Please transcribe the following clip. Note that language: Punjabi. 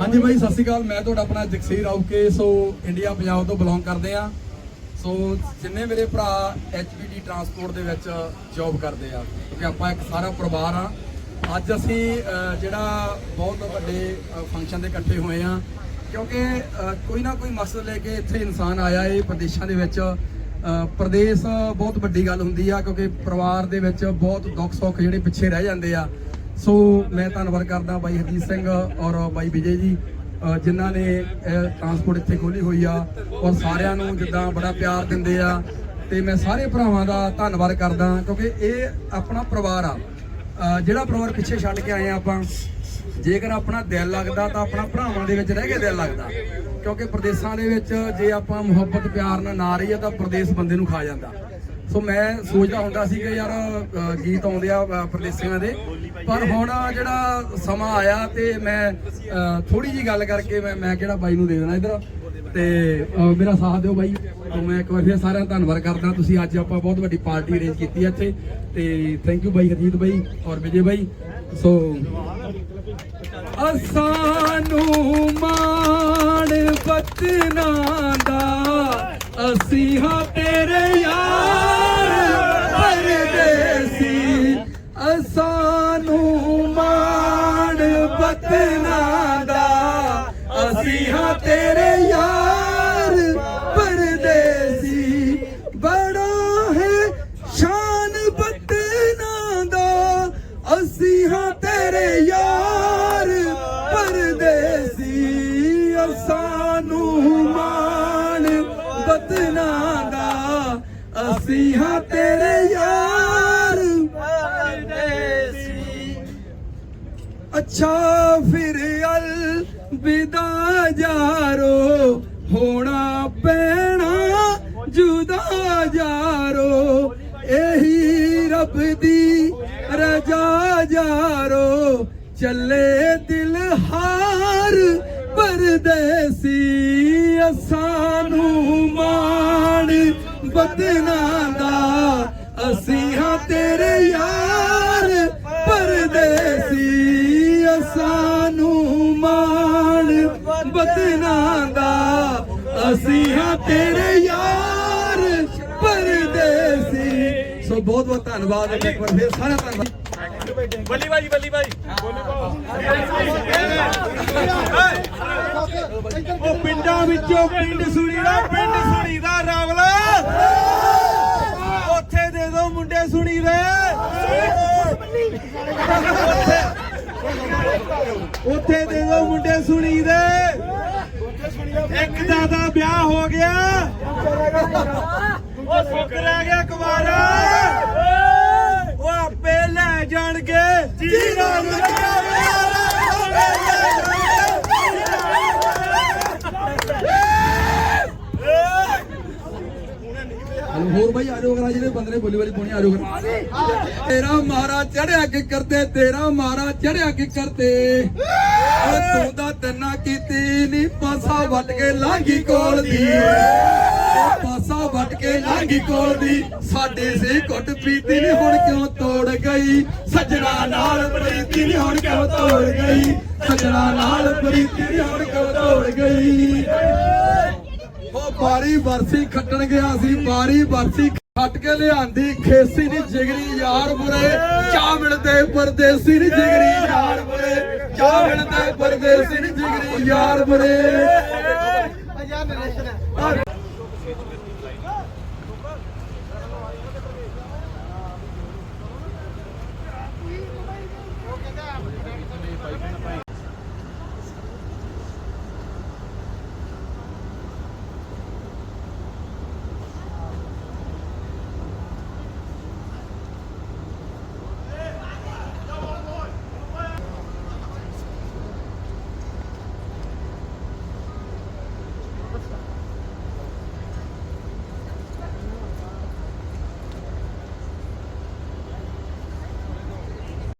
ਹਾਂਜੀ ਬਾਈ, ਸਤਿ ਸ਼੍ਰੀ ਅਕਾਲ। ਮੈਂ ਤੁਹਾਡਾ ਆਪਣਾ ਜਗਸੀਰ ਆਉਕੇ ਸੋ, ਇੰਡੀਆ ਪੰਜਾਬ ਤੋਂ ਬਿਲੋਂਗ ਕਰਦੇ ਆ ਸੋ, ਜਿੰਨੇ ਮੇਰੇ ਭਰਾ ਐਚਪੀਡੀ ਟਰਾਂਸਪੋਰਟ ਦੇ ਵਿੱਚ ਜੌਬ ਕਰਦੇ ਆ, ਕਿਉਂਕਿ ਆਪਾਂ ਇੱਕ ਸਾਰਾ ਪਰਿਵਾਰ ਆ। ਅੱਜ ਅਸੀਂ ਜਿਹੜਾ ਬਹੁਤ ਵੱਡੇ ਫੰਕਸ਼ਨ ਦੇ ਇਕੱਠੇ ਹੋਏ ਆ। ਕਿਉਂਕਿ ਕੋਈ ਨਾ ਕੋਈ ਮਕਸਦ ਲੈ ਕੇ ਇੱਥੇ ਇਨਸਾਨ ਆਇਆ ਏ, ਪ੍ਰਦੇਸ਼ਾਂ ਦੇ ਵਿੱਚ। ਪ੍ਰਦੇਸ਼ ਬਹੁਤ ਵੱਡੀ ਗੱਲ ਹੁੰਦੀ ਆ, ਕਿਉਂਕਿ ਪਰਿਵਾਰ ਦੇ ਵਿੱਚ ਬਹੁਤ ਦੁੱਖ ਸੁੱਖ ਜਿਹੜੇ ਪਿੱਛੇ ਰਹਿ ਜਾਂਦੇ ਆ। ਸੋ ਮੈਂ ਧੰਨਵਾਦ ਕਰਦਾ ਬਾਈ ਹਰਜੀਤ ਸਿੰਘ ਔਰ ਬਾਈ ਵਿਜੇ ਜੀ ਜਿਨ੍ਹਾਂ ਨੇ ਟਰਾਂਸਪੋਰਟ ਇੱਥੇ ਖੋਲੀ ਹੋਈ ਆ ਔਰ ਸਾਰਿਆਂ ਨੂੰ ਜਿੱਦਾਂ ਬੜਾ ਪਿਆਰ ਦਿੰਦੇ ਆ ਤੇ ਮੈਂ ਸਾਰੇ ਭਰਾਵਾਂ ਦਾ ਧੰਨਵਾਦ ਕਰਦਾ ਕਿਉਂਕਿ ਇਹ ਆਪਣਾ ਪਰਿਵਾਰ ਆ। ਜਿਹੜਾ ਪਰਿਵਾਰ ਪਿੱਛੇ ਛੱਡ ਕੇ ਆਏ ਆ ਆਪਾਂ, ਜੇਕਰ ਆਪਣਾ ਦਿਲ ਲੱਗਦਾ ਤਾਂ ਆਪਣਾ ਭਰਾਵਾਂ ਦੇ ਵਿੱਚ ਰਹਿ ਕੇ ਦਿਲ ਲੱਗਦਾ। ਕਿਉਂਕਿ ਪ੍ਰਦੇਸ਼ਾਂ ਦੇ ਵਿੱਚ ਜੇ ਆਪਾਂ ਮੁਹੱਬਤ, ਪਿਆਰ ਨਾਲ ਨਾ ਰਹੀਏ ਤਾਂ ਪ੍ਰਦੇਸ਼ ਬੰਦੇ ਨੂੰ ਖਾ ਜਾਂਦਾ। ਸੋ ਮੈਂ ਸੋਚਦਾ ਹੁੰਦਾ ਸੀ ਕਿ ਯਾਰ ਗੀਤ ਆਉਂਦੇ ਆ ਅ, ਦੇ। ਪਰ ਹੁਣ ਜਿਹੜਾ ਸਮਾਂ ਆਇਆ ਤੇ ਮੈਂ ਥੋੜੀ ਜੀ ਗੱਲ ਕਰਕੇ ਮੈਂ ਮੈਂ ਕਿਹੜਾ ਬਾਈ ਨੂੰ ਦੇ ਦੇਣਾ ਇਧਰ। ਤੇ ਮੇਰਾ ਸਾਥ ਦਿਓ ਬਾਈ। ਤੇ ਮੈਂ ਇੱਕ ਵਾਰ ਫਿਰ ਸਾਰਿਆਂ ਦਾ ਧੰਨਵਾਦ ਕਰਦਾ। ਤੁਸੀਂ ਅੱਜ ਆਪਾਂ ਬਹੁਤ ਵੱਡੀ ਪਾਰਟੀ ਅਰੇਂਜ ਕੀਤੀ ਹੈ ਇੱਥੇ। ਤੇ ਥੈਂਕ ਯੂ ਬਾਈ ਹਰਜੀਤ ਬਾਈ ਔਰ ਵਿਜੇ ਬਾਈ। ਸੋ ਅਸਾਨੂੰ ਮਾਣ ਬਤਨਾ ਦਾ ਅਸੀਂ ਹਾਂ ਤੇਰੇ ਯਾਰ। ਮਾਣ ਦਾ। ਅਸੀਂ ਹਾਂ ਤੇਰੇ ਯਾਰ, ਪਰਦੇਸੀ ਬੜਾ ਹੈ ਸ਼ਾਨ ਬਤਨਾ ਦਾ। ਅਸੀਂ ਹਾਂ ਤੇਰੇ ਯਾਰ, ਪਰਦੇਸੀ ਸਾਨੂੰ ਮਾਣ ਬਤਨਾ ਦਾ। ਅਸੀਂ ਹਾਂ ਤੇਰੇ ਅੱਛਾ ਫਿਰ ਅਲ ਵਿਦਾ ਜਾਰੋ, ਹੋਣਾ ਪੈਣਾ ਜੁਦਾ ਜਾਰੋ, ਇਹੀ ਰੱਬ ਦੀ ਰਜਾ ਜਾਰੋ, ਚੱਲੇ ਦਿਲ ਹਾਰ ਪਰਦੇਸੀ ਅਸਾਨੂੰ ਮਾਣ ਬਦਨਾ ਦਾ ਅਸੀਂ ਹਾਂ ਤੇਰੇ ਯਾਰ ਪਰਦੇਸੀ ਅਸਾਨੂੰ ਮਾਣ ਬਦਨਾ ਦਾ ਅਸੀਂ ਹਾਂ ਤੇਰੇ ਯਾਰ, ਪਰਦੇਸੀ। ਸੋ ਬਹੁਤ ਬਹੁਤ ਧੰਨਵਾਦ, ਇੱਕ ਵਾਰ ਫੇਰ ਸਾਰਾ ਧੰਨਵਾਦ। ਬੱਲੀ ਬਾਈ ਬੱਲੀ ਬਾਈ। ਉਹ ਪਿੰਡਾਂ ਵਿੱਚੋਂ ਪਿੰਡ ਸੁਣੀ ਪਿੰਡ ਸੁਣੀ ਰਾਵਲਾ। ਉੱਥੇ ਦੇ ਦੋ ਮੁੰਡੇ ਸੁਣੀ ਦੇ ਉੱਥੇ ਦੇ ਦੋ ਮੁੰਡੇ ਸੁਣੀ ਦੇ। ਇੱਕ ਦਾ ਦਾ ਵਿਆਹ ਹੋ ਗਿਆ। ਉਹ ਸੁੱਕ ਰਹਿ ਗਿਆ ਕੁਮਾਰਾ ਉਹ ਆਪੇ ਲੈ ਜਾਣਗੇ। ਜੀਰਾ ਹਲੋ ਭਾਈ ਆ ਜਾਓ ਜਿਹੜੇ ਬੰਦੇ ਨੇ ਬੋਲੀ ਵਾਲੀ ਪਾਉਣੀ ਆ ਜਾਓ ਤੇਰਾ ਮਾਰਾ ਚੜਿਆ ਕਿ ਕਰਦੇ, ਤੇਰਾ ਮਾਰਾ ਚੜਿਆ ਕਿ ਕਰਦੇ। ਉਹ ਤੂੰ ਦਾ ਤੰਨਾ ਕੀਤੀ ਨੀ, ਪਾਸਾ ਵੱਟ ਕੇ ਲਾਂਗੀ ਕੋਲ ਦੀ। ਉਹ ਪਾਸਾ ਵੱਟ ਕੇ ਲਾਂਗੀ ਕੋਲ ਦੀ। ਸਾਡੇ ਸੇ ਘੁੱਟ ਪੀਤੀ ਨੀ, ਹੁਣ ਕਿਉਂ ਤੋੜ ਗਈ? ਸੱਜਣਾ ਨਾਲ ਪ੍ਰੀਤੀ ਨੀ, ਹੁਣ ਕਿਉਂ ਤੋੜ ਗਈ? ਸੱਜਣਾ ਨਾਲ ਪ੍ਰੀਤੀ ਨੀ, ਹੁਣ ਕਿਉਂ ਤੋੜ ਗਈ? ਬਾਰੀ ਬਰਸੀ ਖੱਟਣ ਗਿਆ ਸੀ ਬਾਰੀ ਬਰਸੀ ਖੱਟ ਕੇ ਲਿਆਂਦੀ ਖੇਸੀ ਨੀ ਜਿਗਰੀ ਯਾਰ ਬੁਰੇ ਚਾਹ ਮਿਲਦੇ ਪਰਦੇਸੀ ਨੀ ਜਿਗਰੀ ਯਾਰ ਬੁਰੇ ਚਾਹ ਮਿਲਦੇ ਪਰਦੇਸੀ ਨੀ ਜਿਗਰੀ ਯਾਰ ਬੁਰੇ